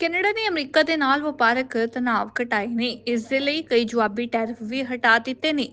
Canada ਨੇ America ਦੇ ਨਾਲ ਵਪਾਰਕ ਤਣਾਅ ਘਟਾਏ ਨੇ। ਇਸ ਦੇ ਲਈ ਕਈ ਜਵਾਬੀ ਟੈਰਿਫ ਵੀ ਹਟਾ ਦਿੱਤੇ ਨੇ।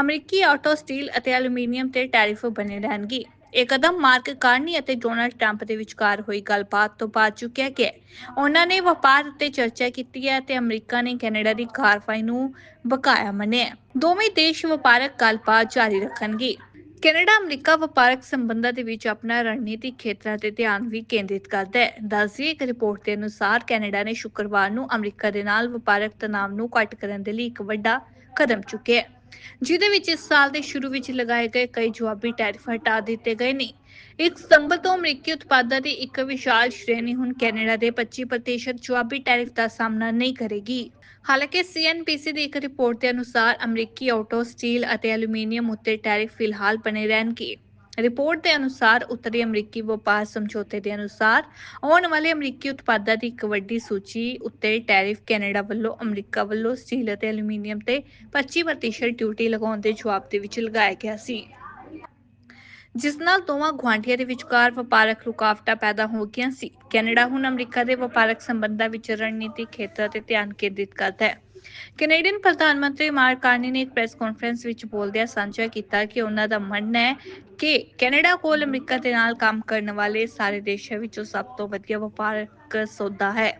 ਅਮਰੀਕੀ ਆਟੋ, ਸਟੀਲ ਅਤੇ ਐਲੂਮੀਨੀਅਮ ਤੇ ਟੈਰਿਫ ਬਣੇ ਰਹਿਣਗੇ। ਇਹ ਕਦਮ ਮਾਰਕ ਕਾਰਨੀ ਅਤੇ ਡੋਨਾਲਡ ਟਰੰਪ ਦੇ ਵਿਚਕਾਰ ਹੋਈ ਗੱਲਬਾਤ ਤੋਂ ਬਾਅਦ ਚੁੱਕਿਆ ਗਿਆ। ਉਹਨਾਂ ਨੇ ਵਪਾਰ ਉੱਤੇ ਚਰਚਾ ਕੀਤੀ ਹੈ ਤੇ ਅਮਰੀਕਾ ਨੇ ਕੈਨੇਡਾ ਦੀ ਕਾਰਵਾਈ ਨੂੰ ਬਕਾਇਆ ਮੰਨਿਆ। ਦੋਵੇਂ ਦੇਸ਼ ਵਪਾਰਕ ਗੱਲਬਾਤ ਜਾਰੀ ਰੱਖਣਗੇ। ਕੈਨੇਡਾ, ਅਮਰੀਕਾ ਵਪਾਰਕ ਸੰਬੰਧਾਂ ਦੇ ਵਿੱਚ ਆਪਣਾ ਰਣਨੀਤਿਕ ਖੇਤਰਾਂ ਤੇ ਧਿਆਨ ਵੀ ਕੇਂਦਰਿਤ ਕਰਦਾ ਹੈ। ਦੱਸਦੀ ਇੱਕ ਰਿਪੋਰਟ ਦੇ ਅਨੁਸਾਰ ਕੈਨੇਡਾ ਨੇ ਸ਼ੁੱਕਰਵਾਰ ਨੂੰ ਅਮਰੀਕਾ ਦੇ ਨਾਲ ਵਪਾਰਕ ਤਣਾਅ ਨੂੰ ਘੱਟ ਕਰਨ ਦੇ ਲਈ ਇੱਕ ਵੱਡਾ ਕਦਮ ਚੁੱਕਿਆ ਹੈ, ਜਿਹਦੇ ਵਿੱਚ ਇਸ ਸਾਲ ਦੇ ਸ਼ੁਰੂ ਵਿੱਚ ਲਗਾਏ ਗਏ ਕਈ ਜਵਾਬੀ ਟੈਰਿਫ ਹਟਾ ਦਿੱਤੇ ਗਏ ਨੇ। ਇੱਕ ਸਤੰਬਰ ਤੋਂ ਅਮਰੀਕੀ ਉਤਪਾਦਾਂ ਦੀ ਇੱਕ ਵਿਸ਼ਾਲ ਸ਼੍ਰੇਣੀ ਹੁਣ ਕੈਨੇਡਾ ਦੇ 25% ਜਵਾਬੀ ਟੈਰਿਫ ਦਾ ਸਾਹਮਣਾ ਨਹੀਂ ਕਰੇਗੀ। ਹਾਲਾਂਕਿ ਸੀਐਨਬੀਸੀ ਦੀ ਇੱਕ ਰਿਪੋਰਟ ਦੇ ਅਨੁਸਾਰ ਅਮਰੀਕੀ ਆਟੋ, ਸਟੀਲ ਅਤੇ ਐਲੂਮੀਨੀਅਮ ਉੱਤੇ ਟੈਰਿਫ ਫਿਲਹਾਲ ਬਣੇ ਰਹਿਣਗੇ। ਰਿਪੋਰਟ ਦੇ ਅਨੁਸਾਰ ਉੱਤਰੀ ਅਮਰੀਕੀ ਵਪਾਰ ਸਮਝੌਤੇ ਦੇ ਅਨੁਸਾਰ ਆਉਣ ਵਾਲੇ ਅਮਰੀਕੀ ਉਤਪਾਦਾਂ ਦੀ ਇੱਕ ਵੱਡੀ ਸੂਚੀ ਉੱਤੇ ਟੈਰਿਫ ਕੈਨੇਡਾ ਵੱਲੋਂ, ਅਮਰੀਕਾ ਵੱਲੋਂ ਸਟੀਲ ਅਤੇ ਐਲੂਮੀਨੀਅਮ ਤੇ 25% ਡਿਊਟੀ ਲਗਾਉਣ ਦੇ ਜਵਾਬ ਦੇ ਵਿੱਚ ਲਗਾਇਆ ਗਿਆ ਸੀ। ਜਿਸ ਨਾਲ ਦੋਵਾਂ ਗੁਆਂਢੀਆਂ ਦੇ ਵਿਚਕਾਰ ਵਪਾਰਕ ਰੁਕਾਵਟਾਂ ਪੈਦਾ ਹੋ ਗਈਆਂ ਸੀ। ਕੈਨੇਡਾ ਹੁਣ ਅਮਰੀਕਾ ਦੇ ਵਪਾਰਕ ਸੰਬੰਧਾਂ ਵਿੱਚ ਰਣਨੀਤਿਕ ਖੇਤਰ ਤੇ ਧਿਆਨ ਕੇਂਦਰਿਤ ਕਰਦਾ ਹੈ। ਕੈਨੇਡੀਅਨ ਪ੍ਰਧਾਨ ਮੰਤਰੀ ਮਾਰਕ ਕਾਰਨੀ ਨੇ ਇੱਕ ਪ੍ਰੈਸ ਕਾਨਫਰੰਸ ਵਿੱਚ ਬੋਲਦਿਆਂ ਸਾਂਝਾ ਕੀਤਾ ਕਿ ਉਹਨਾਂ ਦਾ ਮੰਨਣਾ ਹੈ ਕਿ ਕੈਨੇਡਾ ਕੋਲ ਅਮਰੀਕਾ ਦੇ ਨਾਲ ਕੰਮ ਕਰਨ ਵਾਲੇ ਸਾਰੇ ਦੇਸ਼ਾਂ ਵਿੱਚੋਂ ਸਭ ਤੋਂ ਵਧੀਆ ਵਪਾਰਕ ਸੌਦਾ ਹੈ।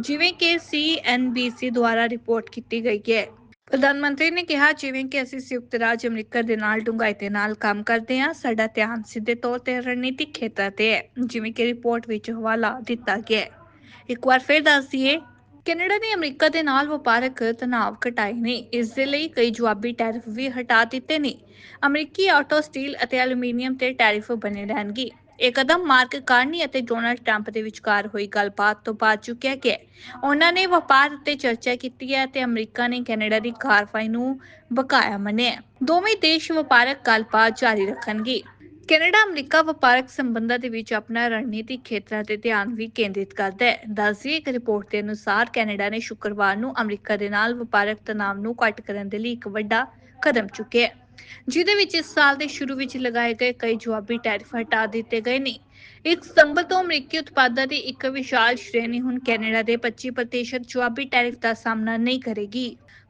ਜਿਵੇਂ ਕਿ ਸੀਐਨਬੀਸੀ ਦੁਆਰਾ ਰਿਪੋਰਟ ਕੀਤੀ ਗਈ ਹੈ। ਪ੍ਰਧਾਨ ਮੰਤਰੀ ਨੇ ਕਿਹਾ, ਜਿਵੇਂ ਕਿ ਅਸੀਂ ਸੰਯੁਕਤ ਰਾਜ ਅਮਰੀਕਾ ਦੇ ਨਾਲ ਡੂੰਘਾਈ ਦੇ ਨਾਲ ਕੰਮ ਕਰਦੇ ਹਾਂ, ਸਾਡਾ ਧਿਆਨ ਸਿੱਧੇ ਤੌਰ ਤੇ ਰਣਨੀਤਿਕ ਖੇਤਰ ਤੇ ਹੈ, ਜਿਵੇਂ ਕਿ ਰਿਪੋਰਟ ਵਿੱਚ ਹਵਾਲਾ ਦਿੱਤਾ ਗਿਆ ਹੈ। ਇੱਕ ਵਾਰ ਫਿਰ ਦੱਸ ਦਈਏ ਕੈਨੇਡਾ ਨੇ ਅਮਰੀਕਾ ਦੇ ਨਾਲ ਵਪਾਰਕ ਤਣਾਅ ਘਟਾਏ ਨੇ, ਇਸ ਦੇ ਲਈ ਕਈ ਜਵਾਬੀ ਟੈਰਿਫ ਵੀ ਹਟਾ ਦਿੱਤੇ ਨੇ। ਅਮਰੀਕੀ ਆਟੋ, ਸਟੀਲ ਅਤੇ ਐਲੂਮੀਨੀਅਮ ਤੇ ਟੈਰਿਫ ਬਣੇ ਰਹਿਣਗੇ। ਇਹ ਕਦਮ ਮਾਰਕ ਕਾਰਨੀ ਅਤੇ ਡੋਨਾਲਡ ਟਰੰਪ ਦੇ ਵਿਚਕਾਰ ਹੋਈ ਗੱਲਬਾਤ ਤੋਂ ਬਾਅਦ ਚੁੱਕਿਆ ਗਿਆ। ਉਹਨਾਂ ਨੇ ਵਪਾਰ ਉੱਤੇ ਚਰਚਾ ਕੀਤੀ ਹੈ ਤੇ ਅਮਰੀਕਾ ਨੇ ਕੈਨੇਡਾ ਦੀ ਕਾਰਵਾਈ ਨੂੰ ਬਕਾਇਆ ਮੰਨਿਆ। ਦੋਵੇਂ ਦੇਸ਼ ਵਪਾਰਕ ਗੱਲਬਾਤ ਜਾਰੀ ਰੱਖਣਗੇ। ਕੈਨੇਡਾ ਅਮਰੀਕਾ ਵਪਾਰਕ ਸੰਬੰਧਾਂ ਦੇ ਵਿੱਚ ਆਪਣਾ ਰਣਨੀਤਿਕ ਖੇਤਰਾਂ ਤੇ ਧਿਆਨ ਵੀ ਕੇਂਦਰਿਤ ਕਰਦਾ ਹੈ। ਦੱਸਦੀ ਇੱਕ ਰਿਪੋਰਟ ਦੇ ਅਨੁਸਾਰ ਕੈਨੇਡਾ ਨੇ ਸ਼ੁੱਕਰਵਾਰ ਨੂੰ ਅਮਰੀਕਾ ਦੇ ਨਾਲ ਵਪਾਰਕ ਤਣਾਅ ਨੂੰ ਘੱਟ ਕਰਨ ਦੇ ਲਈ ਇੱਕ ਵੱਡਾ ਕਦਮ ਚੁੱਕਿਆ ਹੈ। ਜਿਹਦੇ ਵਿੱਚ ਇਸ ਸਾਲ ਦੇ ਸ਼ੁਰੂ ਵਿੱਚ ਲਗਾਏ ਗਏ ਕਈ ਜਵਾਬੀ ਟੈਰਿਫ ਹਟਾ ਦਿੱਤੇ ਗਏ ਨੇ। ਇੱਕ ਸਤੰਬਰ ਤੋਂ ਅਮਰੀਕੀ ਉਤਪਾਦਾਂ ਦੀ ਇੱਕ ਵਿਸ਼ਾਲ ਸ਼੍ਰੇਣੀ ਹੁਣ ਕੈਨੇਡਾ ਦੇ 25% ਜਵਾਬੀ ਟੈਰਿਫ ਦਾ ਸਾਹਮਣਾ ਨਹੀਂ ਕਰੇਗੀ।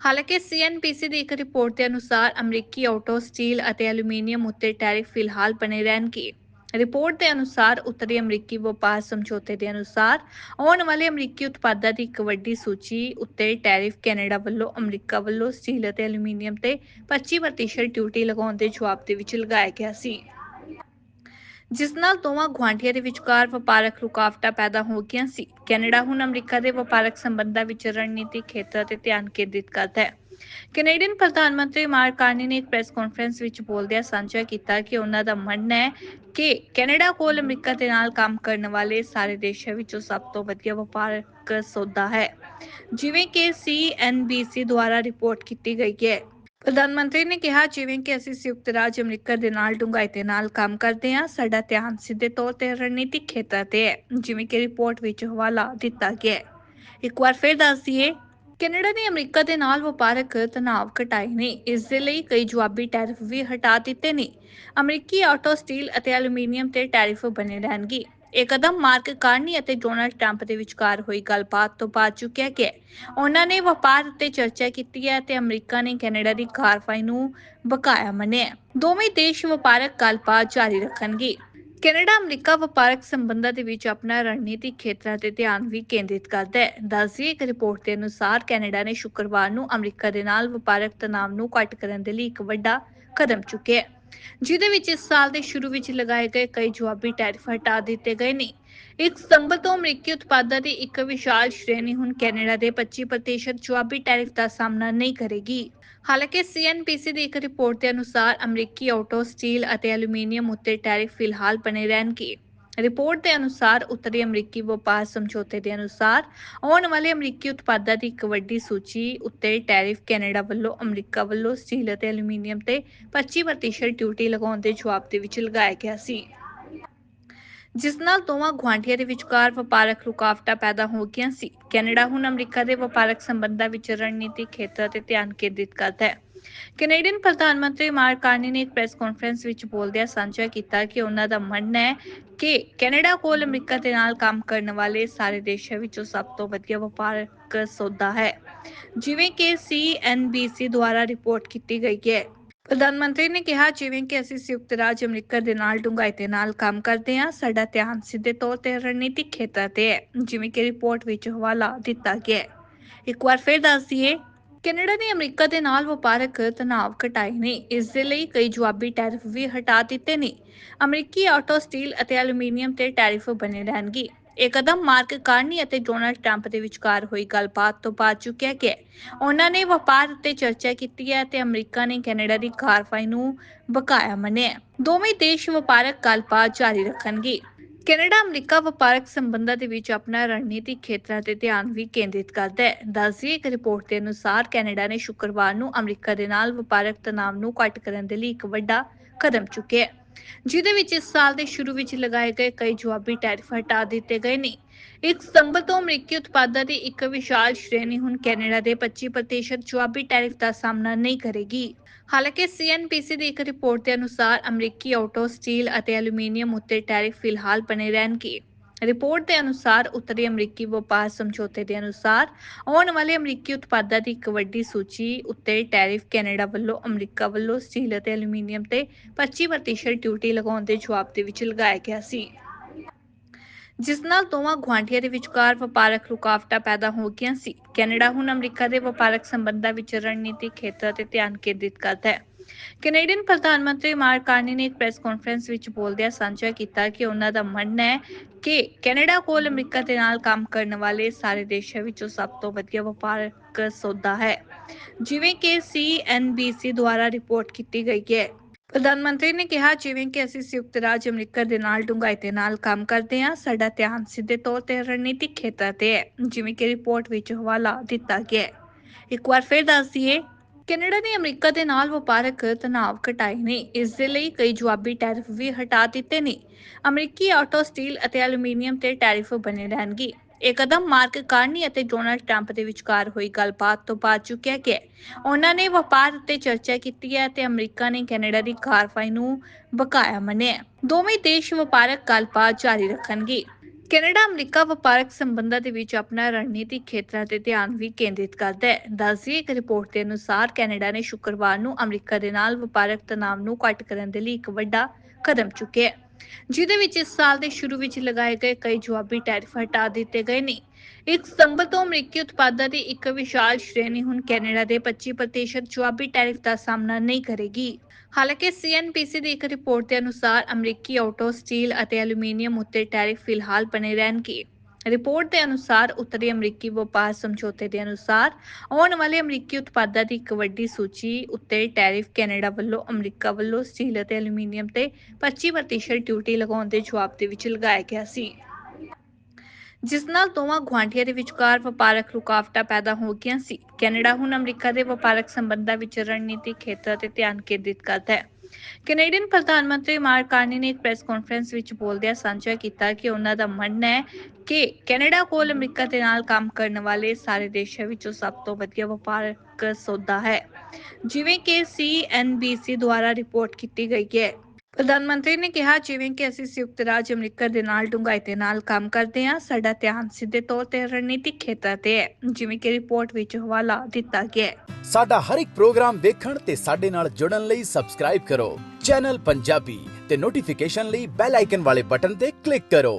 ਹਾਲਾਂਕਿ ਸੀਐਨਬੀਸੀ ਦੀ ਇੱਕ ਰਿਪੋਰਟ ਦੇ ਅਨੁਸਾਰ ਅਮਰੀਕੀ ਆਟੋ ਸਟੀਲ ਅਤੇ ਐਲੂਮੀਨੀਅਮ ਉੱਤੇ ਟੈਰਿਫ ਫਿਲਹਾਲ ਬਣੇ ਰਹਿਣਗੇ। ਰਿਪੋਰਟ ਦੇ ਅਨੁਸਾਰ ਉੱਤਰੀ ਅਮਰੀਕੀ ਵਪਾਰ ਸਮਝੌਤੇ ਦੇ ਅਨੁਸਾਰ ਆਉਣ ਵਾਲੇ ਅਮਰੀਕੀ ਉਤਪਾਦਾਂ ਦੀ ਇੱਕ ਵੱਡੀ ਸੂਚੀ ਉੱਤੇ ਟੈਰਿਫ ਕੈਨੇਡਾ ਵੱਲੋਂ, ਅਮਰੀਕਾ ਵੱਲੋਂ ਸਟੀਲ ਅਤੇ ਐਲੂਮੀਨੀਅਮ ਤੇ 25% ਡਿਊਟੀ ਲਗਾਉਣ ਦੇ ਜਵਾਬ ਦੇ ਵਿੱਚ ਲਗਾਇਆ ਗਿਆ ਸੀ। ਜਿਸ ਨਾਲ ਦੋਵਾਂ ਗੁਆਂਢੀਆਂ ਦੇ ਵਿਚਕਾਰ ਵਪਾਰਕ ਰੁਕਾਵਟਾਂ ਪੈਦਾ ਹੋ ਗਈਆਂ ਸੀ। ਕੈਨੇਡਾ ਹੁਣ ਅਮਰੀਕਾ ਦੇ ਵਪਾਰਕ ਸੰਬੰਧਾਂ ਵਿੱਚ ਰਣਨੀਤਿਕ ਖੇਤਰ ਤੇ ਧਿਆਨ ਕੇਂਦਰਿਤ ਕਰਦਾ ਹੈ। ਕੈਨੇਡੀਅਨ ਪ੍ਰਧਾਨ ਮੰਤਰੀ ਮਾਰਕ ਕਾਰਨੀ ਨੇ ਇੱਕ ਪ੍ਰੈਸ ਕਾਨਫਰੰਸ ਵਿੱਚ ਬੋਲਦਿਆਂ ਸਾਂਝਾ ਕੀਤਾ ਕਿ ਉਹਨਾਂ ਦਾ ਮੰਨਣਾ ਹੈ ਕਿ ਕੈਨੇਡਾ ਕੋਲ ਅਮਰੀਕਾ ਦੇ ਨਾਲ ਕੰਮ ਕਰਨ ਵਾਲੇ ਸਾਰੇ ਦੇਸ਼ਾਂ ਵਿੱਚੋਂ ਸਭ ਤੋਂ ਵਧੀਆ ਵਪਾਰਕ ਸੌਦਾ ਹੈ। ਜਿਵੇਂ ਕਿ ਸੀਐਨਬੀਸੀ ਦੁਆਰਾ ਰਿਪੋਰਟ ਕੀਤੀ ਗਈ ਹੈ। ਪ੍ਰਧਾਨ ਮੰਤਰੀ ਨੇ ਕਿਹਾ, ਜਿਵੇਂ ਕਿ ਅਸੀਂ ਸੰਯੁਕਤ ਰਾਜ ਅਮਰੀਕਾ ਦੇ ਨਾਲ ਡੂੰਘਾਈ ਦੇ ਨਾਲ ਕੰਮ ਕਰਦੇ ਹਾਂ, ਸਾਡਾ ਧਿਆਨ ਸਿੱਧੇ ਤੌਰ ਤੇ ਰਣਨੀਤਿਕ ਖੇਤਰ ਤੇ ਹੈ, ਜਿਵੇਂ ਕਿ ਰਿਪੋਰਟ ਵਿੱਚ ਹਵਾਲਾ ਦਿੱਤਾ ਗਿਆ ਹੈ। ਇੱਕ ਵਾਰ ਫਿਰ ਦੱਸ ਦਈਏ, ਕੈਨੇਡਾ ਨੇ ਅਮਰੀਕਾ ਦੇ ਨਾਲ ਵਪਾਰਕ ਤਣਾਅ ਘਟਾਏ ਨੇ, ਇਸ ਦੇ ਲਈ ਕਈ ਜਵਾਬੀ ਟੈਰਿਫ ਵੀ ਹਟਾ ਦਿੱਤੇ ਨੇ। ਅਮਰੀਕੀ ਆਟੋ, ਸਟੀਲ ਅਤੇ ਐਲੂਮੀਨੀਅਮ ਤੇ ਟੈਰਿਫ ਬਣੇ ਰਹਿਣਗੇ। ਇਹ ਕਦਮ ਮਾਰਕ ਕਾਰਨੀ ਅਤੇ ਡੋਨਾਲਡ ਟਰੰਪ ਦੇ ਵਿਚਕਾਰ ਹੋਈ ਗੱਲਬਾਤ ਤੋਂ ਬਾਅਦ ਚੁੱਕਿਆ ਗਿਆ ਉਹਨਾਂ ਨੇ ਵਪਾਰ ਉੱਤੇ ਚਰਚਾ ਕੀਤੀ ਹੈ ਤੇ ਅਮਰੀਕਾ ਨੇ ਕੈਨੇਡਾ ਦੀ ਕਾਰਵਾਈ ਨੂੰ ਬਕਾਇਆ ਮੰਨਿਆ ਦੋਵੇਂ ਦੇਸ਼ ਵਪਾਰਕ ਗੱਲਬਾਤ ਜਾਰੀ ਰੱਖਣਗੇ। ਕੈਨੇਡਾ ਅਮਰੀਕਾ ਵਪਾਰਕ ਸੰਬੰਧਾਂ ਦੇ ਵਿੱਚ ਆਪਣਾ ਰਣਨੀਤਿਕ ਖੇਤਰਾਂ ਤੇ ਧਿਆਨ ਵੀ ਕੇਂਦਰਿਤ ਕਰਦਾ ਹੈ। ਦੱਸਦੀ ਇੱਕ ਰਿਪੋਰਟ ਦੇ ਅਨੁਸਾਰ ਕੈਨੇਡਾ ਨੇ ਸ਼ੁੱਕਰਵਾਰ ਨੂੰ ਅਮਰੀਕਾ ਦੇ ਨਾਲ ਵਪਾਰਕ ਤਣਾਅ ਨੂੰ ਘੱਟ ਕਰਨ ਦੇ ਲਈ ਇੱਕ ਵੱਡਾ ਕਦਮ ਚੁੱਕਿਆ ਹੈ। ਜਿਹਦੇ ਵਿੱਚ ਇਸ ਸਾਲ ਦੇ ਸ਼ੁਰੂ ਵਿੱਚ ਲਗਾਏ ਗਏ ਕਈ ਜਵਾਬੀ ਟੈਰਿਫ ਹਟਾ ਦਿੱਤੇ ਗਏ ਨੇ। ਇੱਕ ਸਤੰਬਰ ਤੋਂ ਅਮਰੀਕੀ ਉਤਪਾਦਾਂ ਦੀ ਇੱਕ ਵਿਸ਼ਾਲ ਸ਼੍ਰੇਣੀ ਹੁਣ ਕੈਨੇਡਾ ਦੇ 25% ਜਵਾਬੀ ਟੈਰਿਫ ਦਾ ਸਾਹਮਣਾ ਨਹੀਂ ਕਰੇਗੀ। ਹਾਲਾਂਕਿ ਸੀਐਨਬੀਸੀ ਦੀ ਇੱਕ ਰਿਪੋਰਟ ਦੇ ਅਨੁਸਾਰ ਅਮਰੀਕੀ ਆਟੋ ਸਟੀਲ ਅਤੇ ਐਲੂਮੀਨੀਅਮ ਉੱਤੇ ਟੈਰਿਫ ਫਿਲਹਾਲ ਬਣੇ ਰਹਿਣਗੇ। ਰਿਪੋਰਟ ਦੇ ਅਨੁਸਾਰ ਉੱਤਰੀ ਅਮਰੀਕੀ ਵਪਾਰ ਸਮਝੌਤੇ ਦੇ ਅਨੁਸਾਰ ਆਉਣ ਵਾਲੇ ਅਮਰੀਕੀ ਉਤਪਾਦਾਂ ਦੀ ਇੱਕ ਵੱਡੀ ਸੂਚੀ ਉੱਤੇ ਟੈਰਿਫ ਕੈਨੇਡਾ ਵੱਲੋਂ, ਅਮਰੀਕਾ ਵੱਲੋਂ ਸਟੀਲ ਅਤੇ ਐਲੂਮੀਨੀਅਮ ਤੇ 25% ਡਿਊਟੀ ਲਗਾਉਣ ਦੇ ਜਵਾਬ ਦੇ ਵਿੱਚ ਲਗਾਇਆ ਗਿਆ ਸੀ। ਜਿਸ ਨਾਲ ਦੋਵਾਂ ਗੁਆਂਢੀਆਂ ਦੇ ਵਿਚਕਾਰ ਵਪਾਰਕ ਰੁਕਾਵਟਾਂ ਪੈਦਾ ਹੋ ਗਈਆਂ ਸੀ। ਕੈਨੇਡਾ ਹੁਣ ਅਮਰੀਕਾ ਦੇ ਵਪਾਰਕ ਸੰਬੰਧਾਂ ਵਿੱਚ ਰਣਨੀਤਿਕ ਖੇਤਰ ਤੇ ਧਿਆਨ ਕੇਂਦਰਿਤ ਕਰਦਾ ਹੈ। ਕੈਨੇਡੀਅਨ ਪ੍ਰਧਾਨ ਮੰਤਰੀ ਮਾਰਕ ਕਾਰਨੀ ਨੇ ਇੱਕ ਪ੍ਰੈਸ ਕਾਨਫਰੰਸ ਵਿੱਚ ਬੋਲਦਿਆਂ ਸਾਂਝਾ ਕੀਤਾ ਕਿ ਉਹਨਾਂ ਦਾ ਮੰਨਣਾ ਹੈ ਕਿ ਕੈਨੇਡਾ ਕੋਲ ਅਮਰੀਕਾ ਦੇ ਨਾਲ ਕੰਮ ਕਰਨ ਵਾਲੇ ਸਾਰੇ ਦੇਸ਼ਾਂ ਵਿੱਚੋਂ ਸਭ ਤੋਂ ਵਧੀਆ ਵਪਾਰਕ ਸੌਦਾ ਹੈ। ਜਿਵੇਂ ਕਿ CNBC ਦੁਆਰਾ ਰਿਪੋਰਟ ਕੀਤੀ ਗਈ ਹੈ। ਪ੍ਰਧਾਨ ਮੰਤਰੀ ਨੇ ਕਿਹਾ, ਜਿਵੇਂ ਕਿ ਅਸੀਂ ਸੰਯੁਕਤ ਰਾਜ ਅਮਰੀਕਾ ਦੇ ਨਾਲ ਡੂੰਘਾਈ ਦੇ ਨਾਲ ਕੰਮ ਕਰਦੇ ਹਾਂ, ਸਾਡਾ ਧਿਆਨ ਸਿੱਧੇ ਤੌਰ ਤੇ ਰਣਨੀਤਿਕ ਖੇਤਰ ਤੇ ਹੈ, ਜਿਵੇਂ ਕਿ ਰਿਪੋਰਟ ਵਿੱਚ ਹਵਾਲਾ ਦਿੱਤਾ ਗਿਆ ਹੈ। ਇੱਕ ਵਾਰ ਫਿਰ ਦੱਸ ਦਈਏ ਕੈਨੇਡਾ ਨੇ ਅਮਰੀਕਾ ਦੇ ਨਾਲ ਵਪਾਰਕ ਤਣਾਅ ਘਟਾਏ ਨੇ। ਇਸ ਦੇ ਲਈ ਕਈ ਜਵਾਬੀ ਟੈਰਿਫ ਵੀ ਹਟਾ ਦਿੱਤੇ ਨੇ। ਅਮਰੀਕੀ ਆਟੋ, ਸਟੀਲ ਅਤੇ ਐਲੂਮੀਨੀਅਮ ਤੇ ਟੈਰਿਫ ਬਣੇ ਰਹਿਣਗੇ। ਇਹ ਕਦਮ ਮਾਰਕ ਕਾਰਨੀ ਅਤੇ ਡੋਨਾਲਡ ਟਰੰਪ ਦੇ ਵਿਚਕਾਰ ਹੋਈ ਗੱਲਬਾਤ ਤੋਂ ਬਾਅਦ ਚੁੱਕਿਆ ਗਿਆ। ਉਹਨਾਂ ਨੇ ਵਪਾਰ ਉੱਤੇ ਚਰਚਾ ਕੀਤੀ ਹੈ ਤੇ ਅਮਰੀਕਾ ਨੇ ਕੈਨੇਡਾ ਦੀ ਕਾਰਵਾਈ ਨੂੰ ਬਕਾਇਆ ਮੰਨਿਆ। ਦੋਵੇਂ ਦੇਸ਼ ਵਪਾਰਕ ਗੱਲਬਾਤ ਜਾਰੀ ਰੱਖਣਗੇ। ਕੈਨੇਡਾ, ਅਮਰੀਕਾ ਵਪਾਰਕ ਸੰਬੰਧਾਂ ਦੇ ਵਿੱਚ ਆਪਣਾ ਰਣਨੀਤਿਕ ਖੇਤਰਾਂ ਤੇ ਧਿਆਨ ਵੀ ਕੇਂਦਰਿਤ ਕਰਦਾ ਹੈ। ਦੱਸਦੀ ਇੱਕ ਰਿਪੋਰਟ ਦੇ ਅਨੁਸਾਰ ਕੈਨੇਡਾ ਨੇ ਸ਼ੁੱਕਰਵਾਰ ਨੂੰ ਅਮਰੀਕਾ ਦੇ ਨਾਲ ਵਪਾਰਕ ਤਣਾਅ ਨੂੰ ਘੱਟ ਕਰਨ ਦੇ ਲਈ ਇੱਕ ਵੱਡਾ ਕਦਮ ਚੁੱਕਿਆ ਹੈ, ਜਿਹਦੇ ਵਿੱਚ ਇਸ ਸਾਲ ਦੇ ਸ਼ੁਰੂ ਵਿੱਚ ਲਗਾਏ ਗਏ ਕਈ ਜਵਾਬੀ ਟੈਰਿਫ ਹਟਾ ਦਿੱਤੇ ਗਏ ਨੇ। ਇੱਕ ਸਤੰਬਰ ਤੋਂ ਅਮਰੀਕੀ ਉਤਪਾਦਾਂ ਦੀ ਇੱਕ ਵਿਸ਼ਾਲ ਸ਼੍ਰੇਣੀ ਹੁਣ ਕੈਨੇਡਾ ਦੇ 25% ਜਵਾਬੀ ਟੈਰਿਫ ਦਾ ਸਾਹਮਣਾ ਨਹੀਂ ਕਰੇਗੀ। ਹਾਲਾਂਕਿ CNBC ਦੀ ਇੱਕ ਰਿਪੋਰਟ ਦੇ ਅਨੁਸਾਰ ਅਮਰੀਕੀ ਆਟੋ, ਸਟੀਲ ਅਤੇ ਐਲੂਮੀਨੀਅਮ ਉੱਤੇ ਟੈਰਿਫ ਫਿਲਹਾਲ ਬਣੇ ਰਹਿਣਗੇ। ਰਿਪੋਰਟ ਦੇ ਅਨੁਸਾਰ ਉੱਤਰੀ ਅਮਰੀਕੀ ਵਪਾਰ ਸਮਝੌਤੇ ਦੇ ਅਨੁਸਾਰ ਆਉਣ ਵਾਲੇ ਅਮਰੀਕੀ ਉਤਪਾਦਾਂ ਦੀ ਇੱਕ ਵੱਡੀ ਸੂਚੀ ਉੱਤੇ ਟੈਰਿਫ ਕੈਨੇਡਾ ਵੱਲੋਂ, ਅਮਰੀਕਾ ਵੱਲੋਂ ਸਟੀਲ ਅਤੇ ਐਲੂਮੀਨੀਅਮ ਤੇ 25% ਡਿਊਟੀ ਲਗਾਉਣ ਦੇ ਜਵਾਬ ਦੇ ਵਿੱਚ ਲਗਾਇਆ ਗਿਆ ਸੀ। ਜਿਸ ਨਾਲ ਦੋਵਾਂ ਗੁਆਂਢੀਆਂ ਦੇ ਵਿਚਕਾਰ ਵਪਾਰਕ ਰੁਕਾਵਟਾਂ ਪੈਦਾ ਹੋ ਗਈਆਂ ਸੀ। ਕੈਨੇਡਾ ਹੁਣ ਅਮਰੀਕਾ ਦੇ ਵਪਾਰਕ ਸੰਬੰਧਾਂ ਵਿੱਚ ਰਣਨੀਤਿਕ ਖੇਤਰ ਤੇ ਧਿਆਨ ਕੇਂਦਰਿਤ ਕਰਦਾ ਹੈ। ਕੈਨੇਡੀਅਨ ਪ੍ਰਧਾਨ ਮੰਤਰੀ ਮਾਰਕ ਕਾਰਨੀ ਨੇ ਇੱਕ ਪ੍ਰੈਸ ਕਾਨਫਰੰਸ ਵਿੱਚ ਬੋਲਦਿਆਂ ਸਾਂਝਾ ਕੀਤਾ ਕਿ ਉਹਨਾਂ ਦਾ ਮੰਨਣਾ ਹੈ ਕਿ ਕੈਨੇਡਾ ਕੋਲ ਅਮਰੀਕਾ ਦੇ ਨਾਲ ਕੰਮ ਕਰਨ ਵਾਲੇ ਸਾਰੇ ਦੇਸ਼ਾਂ ਵਿੱਚੋਂ ਸਭ ਤੋਂ ਵਧੀਆ ਵਪਾਰਕ ਸੌਦਾ ਹੈ। ਜਿਵੇਂ ਕਿ CNBC ਦੁਆਰਾ ਰਿਪੋਰਟ ਕੀਤੀ ਗਈ ਹੈ ਪ੍ਰਧਾਨ ਮੰਤਰੀ ਨੇ ਕਿਹਾ, ਜਿਵੇਂ ਕਿ ਅਸੀਂ ਸੰਯੁਕਤ ਰਾਜ ਅਮਰੀਕਾ ਦੇ ਨਾਲ ਡੂੰਘਾਈ ਦੇ ਨਾਲ ਕੰਮ ਕਰਦੇ ਹਾਂ, ਸਾਡਾ ਧਿਆਨ ਸਿੱਧੇ ਤੌਰ ਤੇ ਰਣਨੀਤਿਕ ਖੇਤਰ ਤੇ ਹੈ, ਜਿਵੇਂ ਕਿ ਰਿਪੋਰਟ ਵਿੱਚ ਹਵਾਲਾ ਦਿੱਤਾ ਗਿਆ ਹੈ। ਇੱਕ ਵਾਰ ਫਿਰ ਦੱਸ ਦਈਏ ਕੈਨੇਡਾ ਨੇ ਅਮਰੀਕਾ ਦੇ ਨਾਲ ਵਪਾਰਕ ਤਣਾਅ ਘਟਾਏ ਨੇ, ਇਸ ਦੇ ਲਈ ਕਈ ਜਵਾਬੀ ਟੈਰਿਫ ਵੀ ਹਟਾ ਦਿੱਤੇ ਨੇ। ਅਮਰੀਕੀ ਆਟੋ, ਸਟੀਲ ਅਤੇ ਐਲੂਮੀਨੀਅਮ ਤੇ ਟੈਰਿਫ ਬਣੇ ਰਹਿਣਗੇ। ਇਹ ਕਦਮ ਮਾਰਕ ਕਾਰਨੀ ਅਤੇ ਡੋਨਾਲਡ ਟਰੰਪ ਦੇ ਵਿਚਕਾਰ ਹੋਈ ਗੱਲਬਾਤ ਤੋਂ ਬਾਅਦ ਚੁੱਕਿਆ ਗਿਆ। ਉਹਨਾਂ ਨੇ ਵਪਾਰ ਉੱਤੇ ਚਰਚਾ ਕੀਤੀ ਹੈ ਤੇ ਅਮਰੀਕਾ ਨੇ ਕੈਨੇਡਾ ਦੀ ਕਾਰਵਾਈ ਨੂੰ ਬਕਾਇਆ ਮੰਨਿਆ। ਦੋਵੇਂ ਦੇਸ਼ ਵਪਾਰਕ ਗੱਲਬਾਤ ਜਾਰੀ ਰੱਖਣਗੇ। ਕੈਨੇਡਾ ਅਮਰੀਕਾ ਵਪਾਰਕ ਸੰਬੰਧਾਂ ਦੇ ਵਿੱਚ ਆਪਣਾ ਰਣਨੀਤਿਕ ਖੇਤਰਾਂ ਤੇ ਧਿਆਨ ਵੀ ਕੇਂਦਰਿਤ ਕਰਦਾ ਹੈ। ਦੱਸਦੀ ਇੱਕ ਰਿਪੋਰਟ ਦੇ ਅਨੁਸਾਰ ਕੈਨੇਡਾ ਨੇ ਸ਼ੁੱਕਰਵਾਰ ਨੂੰ ਅਮਰੀਕਾ ਦੇ ਨਾਲ ਵਪਾਰਕ ਤਣਾਅ ਨੂੰ ਘੱਟ ਕਰਨ ਦੇ ਲਈ ਇੱਕ ਵੱਡਾ ਕਦਮ ਚੁੱਕਿਆ ਹੈ। ਜਿਹਦੇ ਵਿੱਚ ਇਸ ਸਾਲ ਦੇ ਸ਼ੁਰੂ ਵਿੱਚ ਲਗਾਏ ਗਏ ਕਈ ਜਵਾਬੀ ਟੈਰਿਫ ਹਟਾ ਦਿੱਤੇ ਗਏ ਨੇ। ਇੱਕ ਸਤੰਬਰ ਤੋਂ ਅਮਰੀਕੀ ਉਤਪਾਦਾਂ ਦੀ ਇੱਕ ਵਿਸ਼ਾਲ ਸ਼੍ਰੇਣੀ ਹੁਣ ਕੈਨੇਡਾ ਦੇ 25% ਜਵਾਬੀ ਟੈਰਿਫ ਦਾ ਸਾਹਮਣਾ ਨਹੀਂ ਕਰੇਗੀ। ਹਾਲਾਂਕਿ CNBC ਦੀ ਇੱਕ ਰਿਪੋਰਟ ਦੇ ਅਨੁਸਾਰ ਅਮਰੀਕੀ ਆਟੋ ਸਟੀਲ ਅਤੇ ਐਲੂਮੀਨੀਅਮ ਉੱਤੇ ਟੈਰਿਫ ਫਿਲਹਾਲ ਬਣੇ ਰਹਿਣਗੇ। ਰਿਪੋਰਟ ਦੇ ਅਨੁਸਾਰ ਉੱਤਰੀ ਅਮਰੀਕੀ ਵਪਾਰ ਸਮਝੌਤੇ ਦੇ ਅਨੁਸਾਰ ਆਉਣ ਵਾਲੇ ਅਮਰੀਕੀ ਉਤਪਾਦਾਂ ਦੀ ਇੱਕ ਵੱਡੀ ਸੂਚੀ ਉੱਤੇ ਟੈਰਿਫ ਕੈਨੇਡਾ ਵੱਲੋਂ, ਅਮਰੀਕਾ ਵੱਲੋਂ ਸਟੀਲ ਅਤੇ ਐਲੂਮੀਨੀਅਮ ਤੇ 25% ਡਿਊਟੀ ਲਗਾਉਣ ਦੇ ਜਵਾਬ ਦੇ ਵਿੱਚ ਲਗਾਇਆ ਗਿਆ ਸੀ। ਜਿਸ ਨਾਲ ਦੋਵਾਂ ਗੁਆਂਢੀਆਂ ਦੇ ਵਿਚਕਾਰ ਵਪਾਰਕ ਰੁਕਾਵਟਾਂ ਪੈਦਾ ਹੋ ਗਈਆਂ ਸੀ। ਕੈਨੇਡਾ ਹੁਣ ਅਮਰੀਕਾ ਦੇ ਵਪਾਰਕ ਸੰਬੰਧਾਂ ਵਿੱਚ ਰਣਨੀਤਿਕ ਖੇਤਰ ਤੇ ਧਿਆਨ ਕੇਂਦਰਿਤ ਕਰਦਾ ਹੈ। ਕੈਨੇਡੀਅਨ ਪ੍ਰਧਾਨ ਮੰਤਰੀ ਮਾਰਕ ਕਾਰਨੀ ਨੇ ਇੱਕ ਪ੍ਰੈਸ ਕਾਨਫਰੰਸ ਵਿੱਚ ਬੋਲਦਿਆਂ ਸਾਂਝਾ ਕੀਤਾ ਕਿ ਉਹਨਾਂ ਦਾ ਮੰਨਣਾ ਹੈ ਕਿ ਕੈਨੇਡਾ ਕੋਲ ਅਮਰੀਕਾ ਦੇ ਨਾਲ ਕੰਮ ਕਰਨ ਵਾਲੇ ਸਾਰੇ ਦੇਸ਼ਾਂ ਵਿੱਚੋਂ ਸਭ ਤੋਂ ਵਧੀਆ ਵਪਾਰਕ ਸੌਦਾ ਹੈ। ਜਿਵੇਂ ਕਿ CNBC ਦੁਆਰਾ ਰਿਪੋਰਟ ਕੀਤੀ ਗਈ ਹੈ ਪ੍ਰਧਾਨ ਮੰਤਰੀ ਨੇ ਕਿਹਾ, ਜਿਵੇਂ ਕਿ ਅਸੀਂ ਸੰਯੁਕਤ ਰਾਜ ਅਮਰੀਕਾ ਦੇ ਨਾਲ ਡੂੰਘਾਈ ਦੇ ਨਾਲ ਕੰਮ ਕਰਦੇ ਹਾਂ, ਸਾਡਾ ਧਿਆਨ ਸਿੱਧੇ ਤੌਰ ਤੇ ਰਣਨੀਤਿਕ ਖੇਤਰ ਤੇ ਹੈ, ਜਿਵੇਂ ਕਿ ਰਿਪੋਰਟ ਵਿੱਚ ਹਵਾਲਾ ਦਿੱਤਾ ਗਿਆ ਹੈ। ਸਾਡਾ ਹਰ ਇੱਕ ਪ੍ਰੋਗਰਾਮ ਦੇਖਣ ਤੇ ਸਾਡੇ ਨਾਲ ਜੁੜਨ ਲਈ ਸਬਸਕ੍ਰਾਈਬ ਕਰੋ, ਚੈਨਲ ਪੰਜਾਬੀ ਤੇ ਨੋਟੀਫਿਕੇਸ਼ਨ ਲਈ ਬੈਲ ਆਈਕਨ ਵਾਲੇ ਬਟਨ ਤੇ ਕਲਿੱਕ ਕਰੋ।